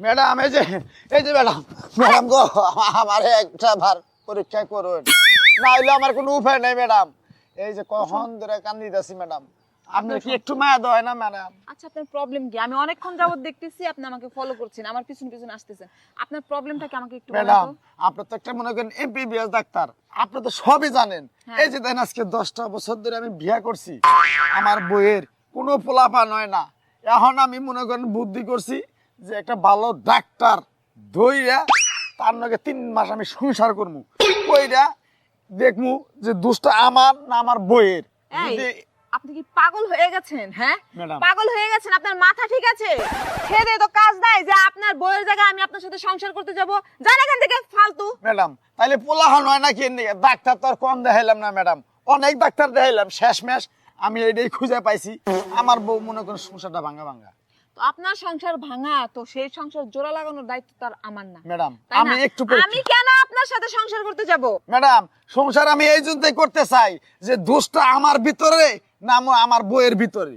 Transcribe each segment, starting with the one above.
Madam এই যে এই যে ম্যাডাম ম্যাডাম গো আমার একটা বার পরীক্ষা করুন। না হইলে আমার কোনো উপায় নেই ম্যাডাম। এই যে কখন ধরে কান্দিতেছি ম্যাডাম। আপনার কি একটু মায়া দেয় না ম্যাডাম? আচ্ছা আপনার প্রবলেম কি? আমি অনেকক্ষণ যাবত দেখতেছি আপনি আমাকে ফলো করছেন আমার পিছন পিছন আসতেছেন আপনার প্রবলেমটা কি আমাকে একটু ম্যাডাম? আপনি তো একটা মনে করেন এমবিবিএস ডাক্তার আপনি তো সবই জানেন। হ্যাঁ। এই যে দেন আজকে দশটা বছর ধরে আমি বিয়া করছি। আমার বইয়ের কোনো পোলাপা নয় না। এখন আমি মনে করেন বুদ্ধি করছি যে একটা ভালো ডাক্তার ধইরা তার নাকি তিন মাস আমি সংসার করব কইরা দেখমু যে দুষ্টা আমার না আমার বইয়ের। যদি আপনি কি পাগল হয়ে গেছেন হ্যাঁ? পাগল হয়ে গেছেন আপনার মাথা ঠিক আছে? খেদে তো কাজ নাই যে আপনার বইয়ের জায়গায় আমি আপনার সাথে সংসার করতে যাব। যান এখান থেকে ফালতু। ম্যাডাম তাইলে পোলাহন হয় নাকি ডাক্তার তো আর কম দেখাইলাম না ম্যাডাম। অনেক ডাক্তার দেখাইলাম শেষ মেশ আমি এটাই খুঁজে পাইছি। আমার বউ মনে করেন সংসারটা ভাঙা ভাঙা। তো আপনার সংসার ভাঙা তো সেই সংসার জোড়া লাগানোর দায়িত্ব তার আমার না। ম্যাডাম আমি একটু আমি কেন আপনার সাথে সংসার করতে যাব? ম্যাডাম সংসার আমি এই জন্যই করতে চাই যে দোষটা আমার ভিতরে না আমার বইয়ের ভিতরে।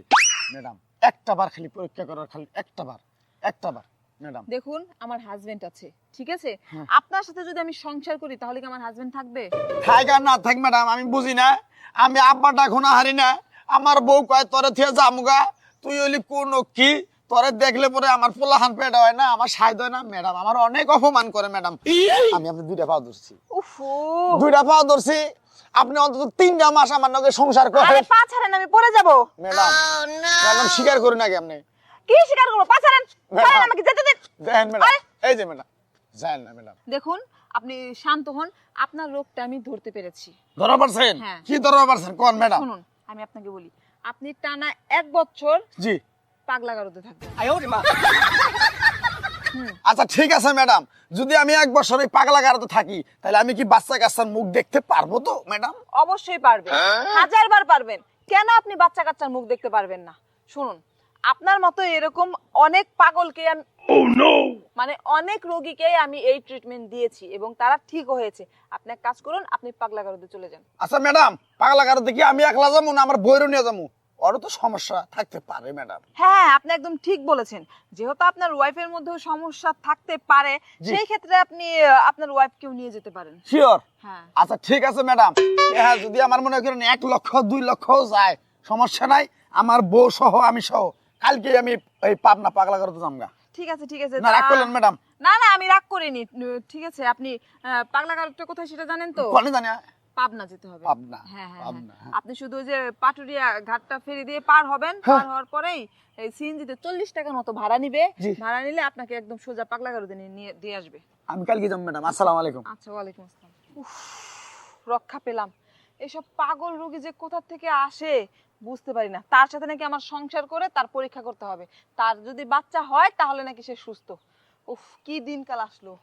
ম্যাডাম একটা বার খালি পরীক্ষা করার খালি একটা বার একটা বার। ম্যাডাম। দেখুন আমার হাজবেন্ড আছে ঠিক আছে? হ্যাঁ। আপনার সাথে যদি আমি সংসার করি তাহলে কি আমার হাজবেন্ড থাকবে? থাক না থাক ম্যাডাম আমি বুঝি না। আমি আব্বাটা ঘোনা হারি না। আমার বউ কয় তোরে থিয়ে জামুগা তুই হইলি কোন কি? তোরে দেখলে পরে আমার পোলাহান পেট হয় না আমার সাইদ হয় না ম্যাডাম। আমার অনেক অপমান করে ম্যাডাম। আমি আপনি দুইটা পাও ধরছি। দুইটা পাও ধরছি। আপনি অন্তত তিনটা মাস আমার নাকি সংসার আরে পা ছাড়েন আমি পড়ে যাব। ম্যাডাম ম্যাডাম স্বীকার করি নাকি আপনি? কি স্বীকার করব? পা ছাড়েন ছাড়েন আমাকে যেতে দিন। দেখেন ম্যাডাম এই যে ম্যাডাম যান না ম্যাডাম। দেখুন আপনি শান্ত হন। আপনার রোগটা আমি ধরতে পেরেছি। ধরা পারছেন হ্যাঁ। কি ধরা পারছেন কোন ম্যাডাম? শুনুন আমি আপনাকে বলি। আপনি টানা এক বছর জি। পাগলা গারদে থাকবেন আচ্ছা ঠিক আছে ম্যাডাম। যদি আমি এক বছর এই পাগলা গাড়াতে থাকি তাহলে আমি কি বাচ্চা কাচ্চার মুখ দেখতে পারব তো ম্যাডাম? অবশ্যই পারবেন। হাজার বার পারবেন। কেন আপনি বাচ্চা কাচ্চার মুখ দেখতে পারবেন না? শুনুন আপনার মতো এরকম অনেক পাগলকে আমি মানে অনেক রোগীকে আমি এই ট্রিটমেন্ট দিয়েছি এবং তারা ঠিক হয়েছে। আপনি এক কাজ করুন আপনি পাগলা গারদে চলে যান। আচ্ছা ম্যাডাম পাগলা গাড়াতে কি আমি একলা যাব না আমার বইরও নিয়ে যাব? ওরও তো সমস্যা থাকতে পারে ম্যাডাম। হ্যাঁ আপনি একদম ঠিক বলেছেন। যেহেতু আপনার ওয়াইফের মধ্যেও সমস্যা থাকতে পারে জি। সেই ক্ষেত্রে আপনি আহ, আপনার ওয়াইফকেও নিয়ে যেতে পারেন। শিওর হ্যাঁ। আচ্ছা ঠিক আছে ম্যাডাম। হ্যাঁ যদি আমার মনে করেন এক লক্ষ দুই লক্ষ যায় সমস্যা নাই। আমার বউ সহ আমি সহ কালকে আমি এই পাবনা পাগলা করতে গাড়াতে যামগা। ঠিক আছে ঠিক আছে না রাগ তা- করলেন ম্যাডাম। না না আমি রাগ করিনি। উম, ঠিক আছে আপনি আহ, পাগলা গারদটা কোথায় সেটা জানেন তো? কোনে জানি? পাবনা যেতে হবে। পাবনা, হ্যাঁ হ্যাঁ হ্যাঁ। হ্যাঁ। আপনি শুধু ওই যে পাটুরিয়া ঘাটটা ফেরি দিয়ে পার হবেন হ্যাঁ। পার হওয়ার পরেই এই সিএনজিতে চল্লিশ টাকার মতো ভাড়া নিবে। ভাড়া নিলে আপনাকে একদম সোজা পাগলা নিয়ে নিয়ে দিয়ে আসবে। আমি কালকে যাব ম্যাডাম। আসসালামু আলাইকুম। আচ্ছা ওয়ালাইকুম আসসালাম। উফ, রক্ষা পেলাম। এসব পাগল রোগী যে কোথা থেকে আসে বুঝতে পারি না। তার সাথে নাকি আমার সংসার করে তার পরীক্ষা করতে হবে। তার যদি বাচ্চা হয় তাহলে নাকি সে সুস্থ। উফ কি দিনকাল আসলো।